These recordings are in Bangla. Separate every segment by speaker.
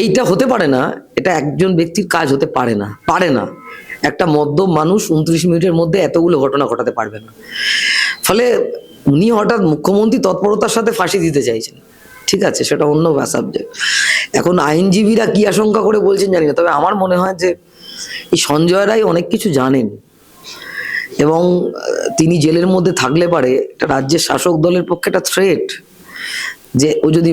Speaker 1: এইটা হতে পারে না, এটা একজন ব্যক্তির কাজ হতে পারে না পারে না। একটা মদ্যপ মানুষ উনত্রিশ মিনিটের মধ্যে এতগুলো ঘটনা ঘটাতে পারবে না। ফলে উনি হঠাৎ মুখ্যমন্ত্রী তৎপরতার সাথে ফাঁসি দিতে চাইছেন। ঠিক আছে, সেটা অন্য সাবজেক্ট এখন আইনজীবীরা কি আশঙ্কা করে বলছেন জানি না, তবে আমার মনে হয় যে এই সঞ্জয় রায় অনেক কিছু জানেন। এবং তিনি জেলের মধ্যে থাকলে পারে একটা রাজ্যের শাসক দলের পক্ষে একটা থ্রেট যে ও যদি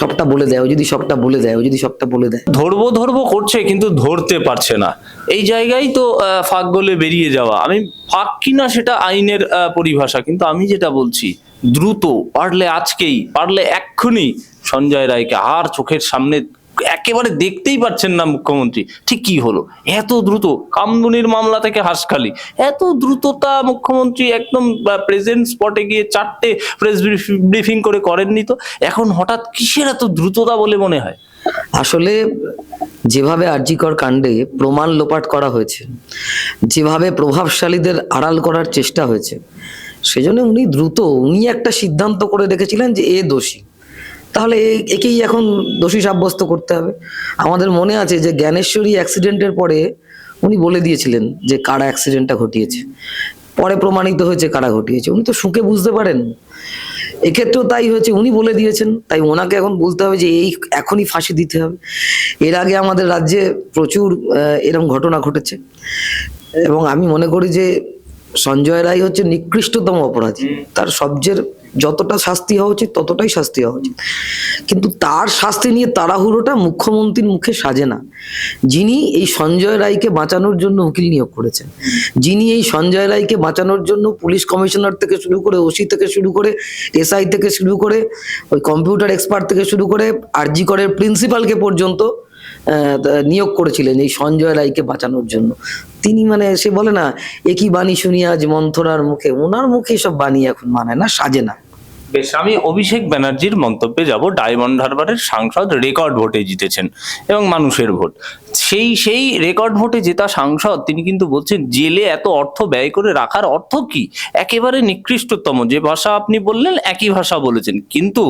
Speaker 1: সবটা বলে দেয়, ও যদি সবটা বলে দেয়, ও যদি সবটা বলে দেয়।
Speaker 2: ধরবো ধরবো করছে, কিন্তু ধরতে পারছে না। এই জায়গায় তো ফাঁক গলে বেরিয়ে যাওয়া। আমি ফাঁক কিনা সেটা আইনের পরিভাষা, কিন্তু আমি যেটা বলছি, দ্রুত, পারলে আজকেই, পারলে এক্ষুনি সঞ্জয় রায়কে আর চোখের সামনে একেবারে দেখতেই পাচ্ছেন না মুখ্যমন্ত্রী। ঠিক কি হলো? এত দ্রুত কামদুনির মামলা থেকে হাসখালি। এত দ্রুততা মুখ্যমন্ত্রী একদম প্রেজেন্ট স্পটে গিয়ে চারটে প্রেস ব্রিফিং করে করেননি তো? এখন হঠাৎ কিসের এত দ্রুততা বলে মনে হয়?
Speaker 1: আসলে যেভাবে আরজিকর কাণ্ডে প্রমাণ লোপাট করা হয়েছে, যেভাবে প্রভাবশালীদের আড়াল করার চেষ্টা হয়েছে, সেজন্য উনি দ্রুত, উনি একটা সিদ্ধান্ত করে রেখেছিলেন যে এ দোষী। তাহলে একেই এখন দোষী সাব্যস্ত করতে হবে। আমাদের মনে আছে যে জ্ঞানেশ্বরী অ্যাক্সিডেন্টের পরে উনি বলে দিয়েছিলেন যে কারা অ্যাক্সিডেন্টটা ঘটিয়েছে। পরে প্রমাণিত হয়েছে কারা ঘটিয়েছে। উনি তো সুখে বুঝতে পারেন। এক্ষেত্রেও তাই হয়েছে উনি বলে দিয়েছেন। তাই ওনাকে এখন বলতে হবে যে এই এখনই ফাঁসি দিতে হবে। এর আগে আমাদের রাজ্যে প্রচুর আহ, এরকম ঘটনা ঘটেছে। এবং আমি মনে করি যে সঞ্জয় রায় হচ্ছে নিকৃষ্টতম অপরাধী। তার সবচেয়ে যতটা শাস্তি হওয়া উচিত, ততটাই শাস্তি হওয়া উচিত। কিন্তু তার শাস্তি নিয়ে তাড়াহুড়োটা মুখ্যমন্ত্রীর মুখে সাজে না। যিনি এই সঞ্জয় রায়কে বাঁচানোর জন্য উকিল নিয়োগ করেছেন, যিনি এই সঞ্জয় রায়কে বাঁচানোর জন্য পুলিশ কমিশনার থেকে শুরু করে, ওসি থেকে শুরু করে, এসআই থেকে শুরু করে, ওই কম্পিউটার এক্সপার্ট থেকে শুরু করে, আরজি করের প্রিন্সিপালকে পর্যন্ত নিয়োগ করেছিলেন এই সঞ্জয় রায়কে বাঁচানোর জন্য। তিনি মানে সে বলে না, একই বাণী শুনি আজ মন্থরার মুখে। ওনার মুখে সব বাণী এখন মানে না, সাজে না।
Speaker 2: বেশ, আমি অভিষেক ব্যানার্জির মন্তব্যে যাব। ডায়মন্ড হারবারের সাংসদ রেকর্ড ভোটে জিতেছেন এবং মানুষের ভোট। সেই সেই রেকর্ড ভোটে জেতা সাংসদ, তিনি কিন্তু বলছেন, জেলে এত অর্থ ব্যয় করে রাখার অর্থ কি? একেবারে নিকৃষ্টতম। যে ভাষা আপনি বললেন, একই ভাষা বলেছেন। কিন্তু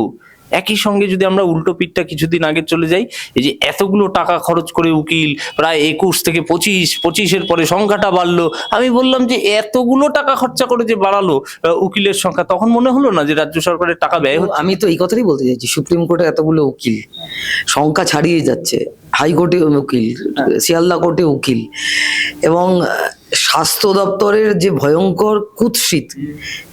Speaker 2: একই সঙ্গে যদি আমরা উল্টো পিঠটা কিছুদিন আগে চলে যাই এই যে এতগুলো টাকা খরচ করে উকিল প্রায় একুশ থেকে পঁচিশ পঁচিশের পরে সংখ্যাটা বাড়লো। আমি বললাম যে এতগুলো টাকা খরচা করে যে বাড়ালো উকিলের সংখ্যা তখন মনে হলো না যে রাজ্য সরকারের টাকা ব্যয় হচ্ছে?
Speaker 1: আমি তো এই কথাই বলতে চাইছি সুপ্রিম কোর্টে এতগুলো উকিল সংখ্যা ছাড়িয়ে যাচ্ছে হাইকোর্টে উকিল শিয়ালদা কোর্টে উকিল এবং স্বাস্থ্য দপ্তরের যে ভয়ঙ্কর কুৎসিত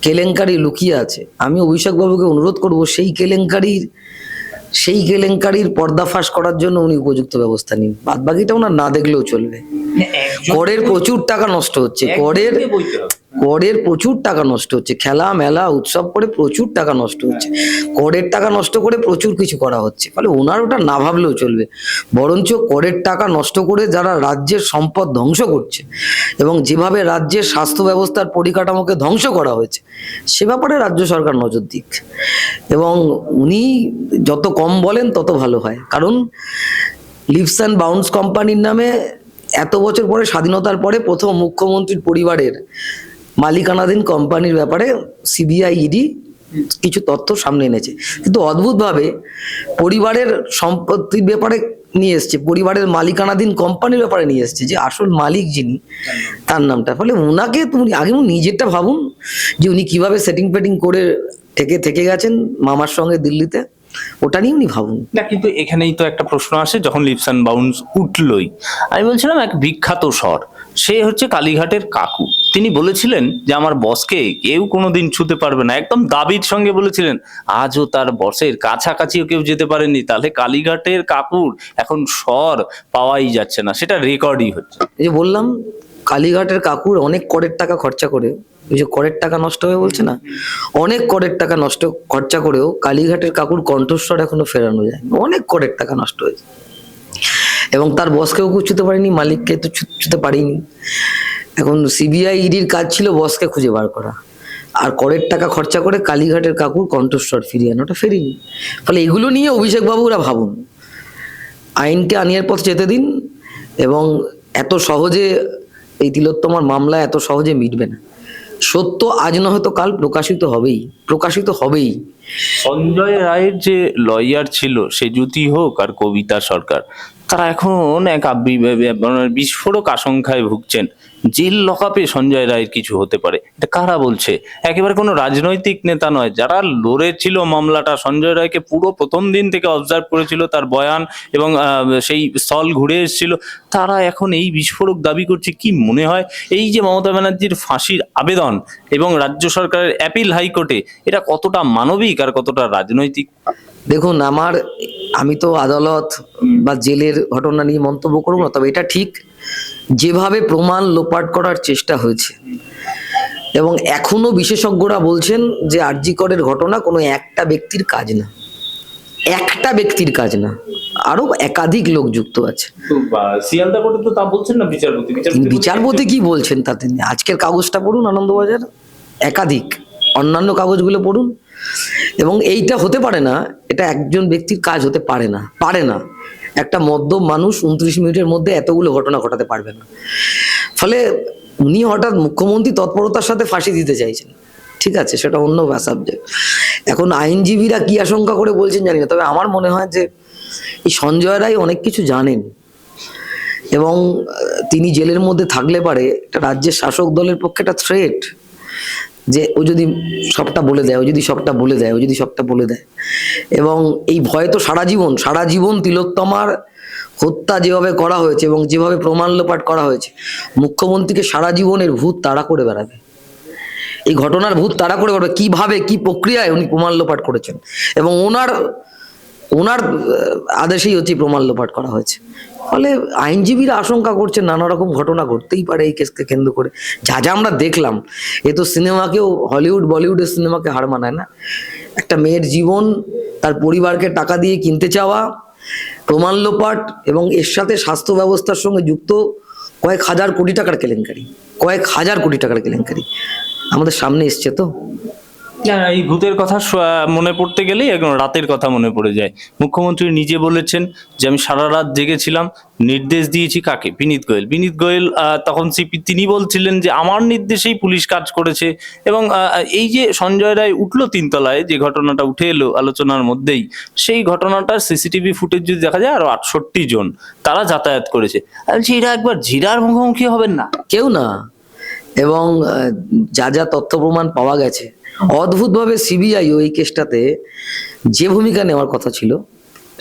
Speaker 1: কেলেঙ্কারি লুকিয়ে আছে আমি অভিষেক বাবুকে অনুরোধ করব সেই কেলেঙ্কারির সেই কেলেঙ্কারির পর্দাফাশ করার জন্য উনি উপযুক্ত ব্যবস্থা নিন। বাদ বাকিটা ওনার না দেখলেও চলবে। করের প্রচুর টাকা নষ্ট হচ্ছে। করের করের প্রচুর টাকা নষ্ট হচ্ছে, খেলা, মেলা, উৎসব করে প্রচুর টাকা নষ্ট হচ্ছে। করের টাকা নষ্ট করে প্রচুর কিছু করা হচ্ছে, ফলে ওনার ওটা না ভাবলেও চলবে। বরঞ্চ করের টাকা নষ্ট করে যারা রাজ্যের সম্পদ ধ্বংস করছে এবং যেভাবে রাজ্যের স্বাস্থ্য ব্যবস্থার পরিকাঠামোকে ধ্বংস করা হয়েছে, সে ব্যাপারে রাজ্য সরকার নজর দিক। এবং উনি যত কম বলেন তত ভালো হয়। কারণ লিভস অ্যান্ড বাউন্স কোম্পানির নামে এত বছর পরে, স্বাধীনতার পরে প্রথম মুখ্যমন্ত্রীর পরিবারের মালিকানাধীন কোম্পানির ব্যাপারে সিবিআই, ইডি কিছু তথ্য সামনে এনেছে। কিন্তু অদ্ভুতভাবে পরিবারের সম্পত্তির ব্যাপারে নিয়ে এসছে, পরিবারের মালিকানাধীন কোম্পানির ব্যাপারে নিয়ে এসছে যে আসল মালিক যিনি, তার নামটা। ফলে ওনাকে তুমি আগে নিজেরটা ভাবুন যে উনি কীভাবে সেটিং ফেটিং করে থেকে থেকে গেছেন মামার সঙ্গে দিল্লিতে, ওটা নিয়ে উনি ভাবুন।
Speaker 2: না, কিন্তু এখানেই তো একটা প্রশ্ন আসে, যখন লিপস অ্যান্ড বাউন্স উঠলই। আমি বলছিলাম, এক বিখ্যাত স্বর সে হচ্ছে কালীঘাটের কাকু। তিনি বলেছিলেন যে, আমার বসকে কেউ কোনোদিন ছুতে পারবে না। একদম দাবির সঙ্গে বলেছিলেন, আজও তার বসের কাছাকাছিও কেউ যেতে পারেনি। তাহলে কালীঘাটের কাকুর এখন স্বর পাওয়াই যাচ্ছে না। সেটা রেকর্ডই হচ্ছে।
Speaker 1: এই যে বললাম, কালীঘাটের কাকুর অনেক করের টাকা খরচা করে ওই যে করের টাকা নষ্ট হয়ে বলছে না, অনেক করের টাকা নষ্ট খরচা করেও কালীঘাটের কাকুর কণ্ঠস্বর এখনও ফেরানো যায় অনেক করের টাকা নষ্ট হয়েছে। এবং তার বসকেও ছুতে পারিনি, মালিককে তো ছুতে পারিনি। এখন সিবিআই ইডির কাজ ছিল বসকে খুঁজে বার করা। আর করের টাকা খরচা করে কালীঘাটের কাকুর কণ্ঠস্বর ফিরিয়ে আনাটা ফেরিনি। ফলে এগুলো নিয়ে অভিষেক বাবুরা ভাবুন। আইনকে আনিয়ার পথ যেতে দিন এবং এত সহজে এই তিলোত্তমার মামলা এত সহজে মিটবে না। সত্য আজ না হয়তো কাল প্রকাশিত হবেই প্রকাশিত হবেই।
Speaker 2: সঞ্জয় রায়ের যে লয়ার ছিল, সে জ্যোতি হোক আর কবিতা সরকার, তারা এখন এক মানে বিস্ফোরক আশঙ্কায় ভুগছেন। জেল লকাপে সঞ্জয় রায়ের কিছু হতে পারে। এটা কারা বলছে? একেবারে কোনো রাজনৈতিক নেতা নয়। যারা লড়েছিল মামলাটা, সঞ্জয় রায়কে পুরো প্রথম দিন থেকে অবজার্ভ করেছিল তার বয়ান এবং সেই স্থল ঘুরে এসেছিল, তারা এখন এই বিস্ফোরক দাবি করছে কি মনে হয়? এই যে মমতা ব্যানার্জির ফাঁসির আবেদন এবং রাজ্য সরকারের অ্যাপিল হাইকোর্টে এটা কতটা মানবিক আর কতটা রাজনৈতিক?
Speaker 1: দেখুন, আমার আমি তো আদালত বা জেলের ঘটনা নিয়ে মন্তব্য করব না তবে এটা ঠিক যেভাবে প্রমাণ লোপাট করার চেষ্টা হয়েছে। এবং এখনও বিশেষজ্ঞরা বলছেন যে আরজিকরের ঘটনা কোনো একটা ব্যক্তির কাজ না। একটা ব্যক্তির কাজ না আরও একাধিক লোক যুক্ত আছে।
Speaker 2: শিয়ালদা কোর্টে তো তা বলছেন না বিচারপতি।
Speaker 1: বিচারপতি কি বলছেন তাতে? আজকের কাগজটা পড়ুন আনন্দবাজার একাধিক। অন্যান্য কাগজগুলো পড়ুন। এবং এইটা হতে পারে না, এটা একজন ব্যক্তির কাজ হতে পারে না পারে না। একটা মদ্যপ মানুষ উনত্রিশ মিনিটের মধ্যে এতগুলো ঘটনা ঘটাতে পারবে না। ফলে উনি হঠাৎ মুখ্যমন্ত্রী তৎপরতার সাথে ফাঁসি দিতে চাইছেন। ঠিক আছে, সেটা অন্য সাবজেক্ট এখন আইনজীবীরা কি আশঙ্কা করে বলছেন জানি না, তবে আমার মনে হয় যে এই সঞ্জয় রায় অনেক কিছু জানেন। এবং তিনি জেলের মধ্যে থাকলে পারে একটা রাজ্যের শাসক দলের পক্ষে একটা থ্রেট যে ও যদি সবটা বলে দেয়, ও যদি সবটা বলে দেয়, ও যদি সবটা বলে দেয়। এবং এই ভয় তো সারা জীবন সারা জীবন তিলোত্তমার হত্যা যেভাবে করা হয়েছে এবং যেভাবে প্রমাণ লোপাট করা হয়েছে, মুখ্যমন্ত্রীকে সারা জীবনের ভূত তাড়া করে বেড়াবে। এই ঘটনার ভূত তাড়া করে বেড়াবে। কীভাবে, কি প্রক্রিয়ায় উনি প্রমাণ লোপাট করেছেন? এবং ওনার ওনার আদেশেই হচ্ছে প্রমাণ লোপাট করা হয়েছে। ফলে আইনজীবীরা আশঙ্কা করছেন নানা রকম ঘটনা ঘটতেই পারে এই কেসকে কেন্দ্র করে। যা যা আমরা দেখলাম, এ তো সিনেমাকেও, হলিউড, বলিউডের সিনেমাকে হার মানায় না। একটা মেয়ের জীবন, তার পরিবারকে টাকা দিয়ে কিনতে চাওয়া, প্রমাণ লোপাট এবং এর সাথে স্বাস্থ্য ব্যবস্থার সঙ্গে যুক্ত কয়েক হাজার কোটি টাকার কেলেঙ্কারি। কয়েক হাজার কোটি টাকার কেলেঙ্কারি। আমাদের সামনে এসছে তো।
Speaker 2: না, এই ভূতের কথা মনে পড়তে গেলেই একদম রাতের কথা মনে পড়ে যায়। মুখ্যমন্ত্রী নিজে বলেছেন যে আমি সারা রাত জেগেছিলাম নির্দেশ দিয়েছি কাকে? বিনীত গোয়েল। বিনীত গোয়েল তখন সিপি তিনি বলছিলেন যে আমার নির্দেশেই পুলিশ কাজ করেছে। এবং এই যে সঞ্জয় রায় উঠল তিনতলায় যে ঘটনাটা উঠে এলো আলোচনার মধ্যেই সেই ঘটনাটার সিসিটিভি ফুটেজ যদি দেখা যায় আরও আটষট্টি জন তারা যাতায়াত করেছে। এরা একবার জিরার মুখোমুখি হবেন না?
Speaker 1: কেউ না। এবং যা যা তথ্য প্রমাণ পাওয়া গেছে, অদ্ভুতভাবে সিবিআই ওই কেসটাতে যে ভূমিকা নেওয়ার কথা ছিল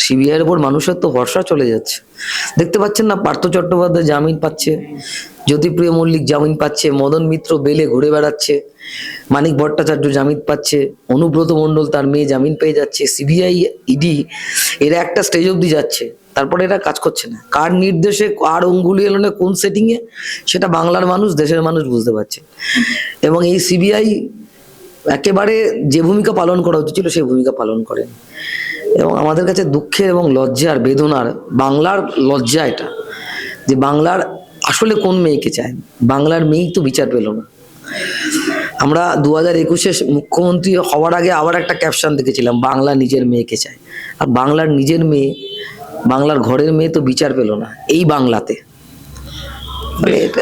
Speaker 1: সিবিআই এর উপর মানুষের তো ভরসা চলে যাচ্ছে। দেখতে পাচ্ছেন না, পার্থ চট্টোপাধ্যায় জামিন পাচ্ছে, জ্যোতিপ্রিয় মল্লিক জামিন পাচ্ছে, মদন মিত্র বেলে ঘুরে বেড়াচ্ছে, মানিক ভট্টাচার্য জামিন পাচ্ছে, অনুব্রত মণ্ডল তার মেয়ে জামিন পেয়ে যাচ্ছে সিবিআই ইডি এরা একটা স্টেজ অবধি যাচ্ছে। তারপরে এটা কাজ করছে না। কার নির্দেশে, কার অঙ্গুলি এলো না, কোন সেটিং এ, সেটা বাংলার মানুষ, দেশের মানুষ বুঝতে পারছে। এবং এই সিবিআই একেবারে যে ভূমিকা পালন করা উচিত ছিল সেই ভূমিকা পালন করেন। এবং আমাদের কাছে দুঃখের এবং লজ্জার বেদনার, বাংলার লজ্জা এটা, যে বাংলার আসলে কোন মেয়েকে চায়? বাংলার মেয়েই তো বিচার পেল না। আমরা দু হাজার একুশে মুখ্যমন্ত্রী হওয়ার আগে আবার একটা ক্যাপশন দেখেছিলাম, বাংলা নিজের মেয়েকে চায়। আর বাংলার নিজের মেয়ে বাংলার ঘরের মেয়ে তো বিচার পেল না, এই বাংলাতে।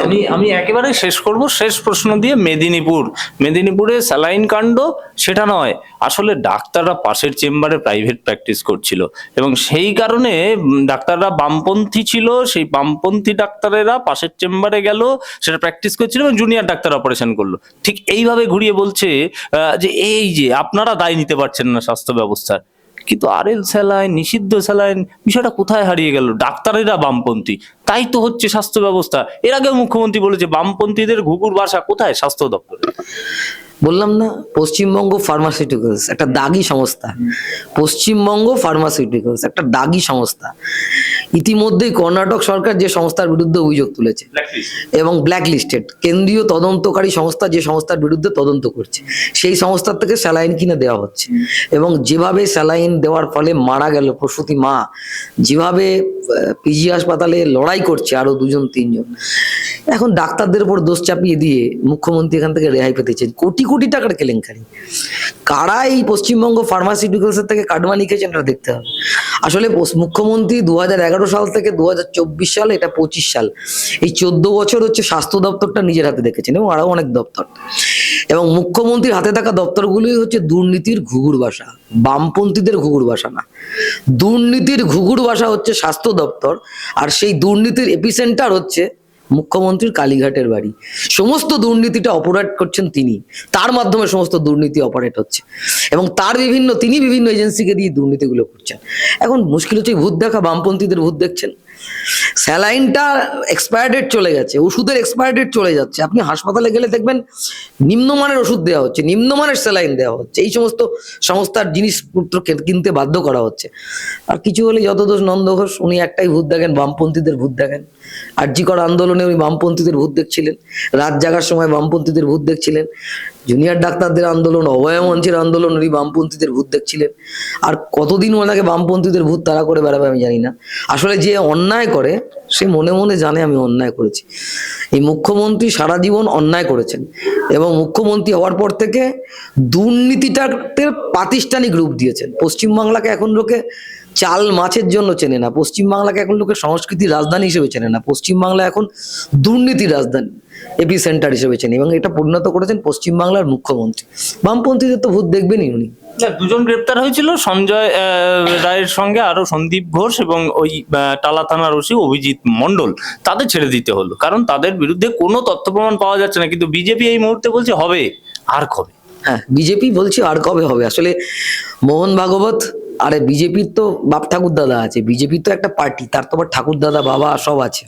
Speaker 2: আমি আমি একেবারে শেষ করব। শেষ প্রশ্ন দিয়ে মেদিনীপুর। মেদিনীপুরে স্যালাইন কাণ্ড, সেটা নয়, আসলে ডাক্তাররা পাশের চেম্বারে প্রাইভেট প্র্যাকটিস করছিল। এবং সেই কারণে ডাক্তাররা বামপন্থী ছিল, সেই বামপন্থী ডাক্তারেরা পাশের চেম্বারে গেল, সেটা প্র্যাকটিস করছিল এবং জুনিয়র ডাক্তার অপারেশন করল। ঠিক এইভাবে ঘুরিয়ে বলছে যে এই যে, আপনারা দায় নিতে পারছেন না স্বাস্থ্য ব্যবস্থার। কিন্তু আরএল স্যালাইন, নিষিদ্ধ স্যালাইন, বিষয়টা কোথায় হারিয়ে গেল? ডাক্তারেরা বামপন্থী। তাই তো হচ্ছে স্বাস্থ্য ব্যবস্থা। এর আগেও মুখ্যমন্ত্রী বলেছে, বামপন্থীদের ঘুঘুর বাসা কোথায়? স্বাস্থ্য দপ্তরে।
Speaker 1: বললাম না পশ্চিমবঙ্গ ফার্মাসিউটিক্যালস একটা দাগি সংস্থা। পশ্চিমবঙ্গ ফার্মাসিউটিক্যালস একটা দাগি সংস্থা। ইতিমধ্যেই কর্ণাটক সরকার যে সংস্থার বিরুদ্ধে অভিযোগ তুলেছে। এবং ব্ল্যাক লিস্টেড কেন্দ্রীয় তদন্তকারী সংস্থা যে সংস্থার বিরুদ্ধে তদন্ত করছে। সেই সংস্থার থেকে স্যালাইন কিনে দেওয়া হচ্ছে। এবং যেভাবে স্যালাইন দেওয়ার ফলে মারা গেল প্রসূতি মা যেভাবে পিজি হাসপাতালে লড়াই করছে আরও দুজন তিনজন। এখন ডাক্তারদের উপর দোষ চাপিয়ে দিয়ে মুখ্যমন্ত্রী এখান থেকে রেহাই পেতেছেন কোটি কোটি টাকার কেলেঙ্কারি। কারা এই পশ্চিমবঙ্গ ফার্মাসিউটিক্যালসের থেকে কাটমানি খেয়েছেন এটা দেখতে হবে। আসলে মুখ্যমন্ত্রী দুহাজার এগারো সাল থেকে দু সাল, এটা পঁচিশ সাল। এই চোদ্দ বছর হচ্ছে স্বাস্থ্য দপ্তরটা নিজের হাতে দেখেছেন এবং আরও অনেক দপ্তর। এবং মুখ্যমন্ত্রীর হাতে থাকা দপ্তরগুলোই হচ্ছে দুর্নীতির ঘুঘুর বাসা। বামপন্থীদের ঘুঘুর বাসা না। দুর্নীতির ঘুঘুর বাসা হচ্ছে স্বাস্থ্য দপ্তর। আর সেই দুর্নীতির এপিসেন্টার হচ্ছে মুখ্যমন্ত্রীর কালীঘাটের বাড়ি। সমস্ত দুর্নীতিটা অপারেট করছেন তিনি। তার মাধ্যমে সমস্ত দুর্নীতি অপারেট হচ্ছে। এবং তার বিভিন্ন, তিনি বিভিন্ন এজেন্সিকে দিয়ে দুর্নীতিগুলো করছেন। এখন মুশকিল হচ্ছে ভূত দেখা, বামপন্থীদের ভূত দেখছেন। স্যালাইনটা এক্সপায়ার ডেট চলে গেছে, ওষুধের এক্সপায়ার ডেট চলে যাচ্ছে। আপনি হাসপাতালে গেলে দেখবেন নিম্নমানের ওষুধ দেওয়া হচ্ছে, নিম্নমানের স্যালাইন দেওয়া হচ্ছে। এই সমস্ত সংস্থার জিনিসপত্র কিনতে বাধ্য করা হচ্ছে। আর কিছু হলে যত দোষ নন্দ ঘোষ উনি একটাই ভূত দেখেন, বামপন্থীদের ভূত দেখেন। আর্যিকর আন্দোলনে উনি বামপন্থীদের ভূত দেখছিলেন। রাত জাগার সময় বামপন্থীদের ভূত দেখছিলেন। জুনিয়র ডাক্তারদের আন্দোলন, অভয় মঞ্চের আন্দোলন, উনি বামপন্থীদের ভূত দেখছিলেন। আর কতদিন ওনাকে বামপন্থীদের ভূত তারা করে বেড়াবে আমি জানি না। আসলে যে অন্যায় করে, সে মনে মনে জানে আমি অন্যায় করেছি। এই মুখ্যমন্ত্রী সারা জীবন অন্যায় করেছেন এবং মুখ্যমন্ত্রী হওয়ার পর থেকে দুর্নীতিটাকে প্রাতিষ্ঠানিক রূপ দিয়েছেন। পশ্চিমবাংলাকে এখন লোকে চাল মাছের জন্য চেনে না। পশ্চিমবাংলাকে এখন লোকে সংস্কৃতির রাজধানী হিসেবে চেনে না। পশ্চিমবাংলা এখন দুর্নীতির রাজধানী এপি সেন্টার হিসেবে চেনে। এবং এটা পরিণত করেছেন পশ্চিমবাংলার মুখ্যমন্ত্রী। বামপন্থীদের তো ভূত দেখবেনই উনি।
Speaker 2: দুজন গ্রেপ্তার হয়েছিল। সঞ্জয় রায়ের সঙ্গে আরও সন্দীপ ঘোষ এবং ওই টালা থানার ওসি অভিজিৎ মন্ডল তাদের ছেড়ে দিতে হলো। কারণ তাদের বিরুদ্ধে কোনো তথ্য প্রমাণ পাওয়া যাচ্ছে না। কিন্তু বিজেপি এই মুহূর্তে বলছে হবে আর কবে?
Speaker 1: হ্যাঁ বিজেপি বলছে আর কবে হবে? আসলে মোহন ভাগবত আরে বিজেপির তো বাপ ঠাকুর দাদা আছে, বিজেপির তো একটা পার্টি, তার তো ঠাকুর দাদা বাবা সব আছে।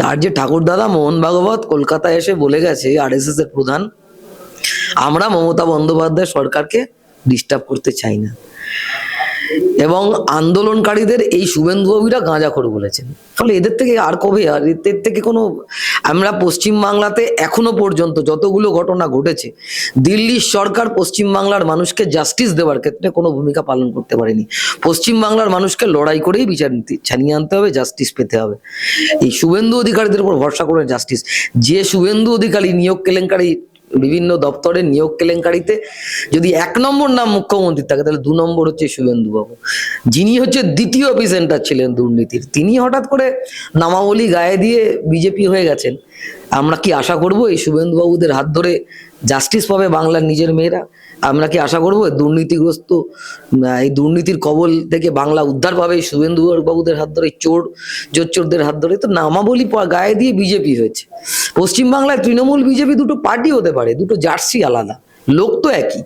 Speaker 1: তার যে ঠাকুর দাদা মোহন ভাগবত কলকাতায় এসে বলে গেছে আর এস এর প্রধান, আমরা মমতা বন্দ্যোপাধ্যায় সরকারকে ডিস্টার্ব করতে চাই না। এবং আন্দোলনকারীদের এই শুভেন্দু শুভেন্দুবাবুরা গাঁজাখোর বলেছেন। ফলে এদের থেকে আর কবে? আর এদের থেকে কোনো, আমরা পশ্চিমবাংলাতে এখনও পর্যন্ত যতগুলো ঘটনা ঘটেছে, দিল্লির সরকার পশ্চিমবাংলার মানুষকে জাস্টিস দেওয়ার ক্ষেত্রে কোনো ভূমিকা পালন করতে পারেনি। পশ্চিমবাংলার মানুষকে লড়াই করেই বিচার ছানিয়ে আনতে হবে জাস্টিস পেতে হবে। এই শুভেন্দু অধিকারীদের উপর ভরসা করে জাস্টিস যে শুভেন্দু অধিকারী নিয়োগ কেলেঙ্কারি বিভিন্ন দপ্তরের নিয়োগ কেলেঙ্কারিতে যদি এক নম্বর নাম মুখ্যমন্ত্রী থাকে, তাহলে দু নম্বর হচ্ছে শুভেন্দু বাবু যিনি হচ্ছে দ্বিতীয় অফিসেন্টার ছিলেন দুর্নীতির। তিনি হঠাৎ করে নামাবলী গায়ে দিয়ে বিজেপি হয়ে গেছেন। আমরা কি আশা করব এই শুভেন্দুবাবুদের হাত ধরে জাস্টিস পাবে বাংলার নিজের মেয়েরা? আমরা কি আশা করব দুর্নীতিগ্রস্ত এই দুর্নীতির কবল থেকে বাংলা উদ্ধার পাবে এই শুভেন্দু বাবুদের হাত ধরে চোর জোর চোরদের হাত ধরে? তো নামাবলি গায়ে দিয়ে বিজেপি হয়েছে। পশ্চিমবাংলায় তৃণমূল বিজেপি দুটো পার্টি হতে পারে, দুটো জার্সি আলাদা, লোক তো একই।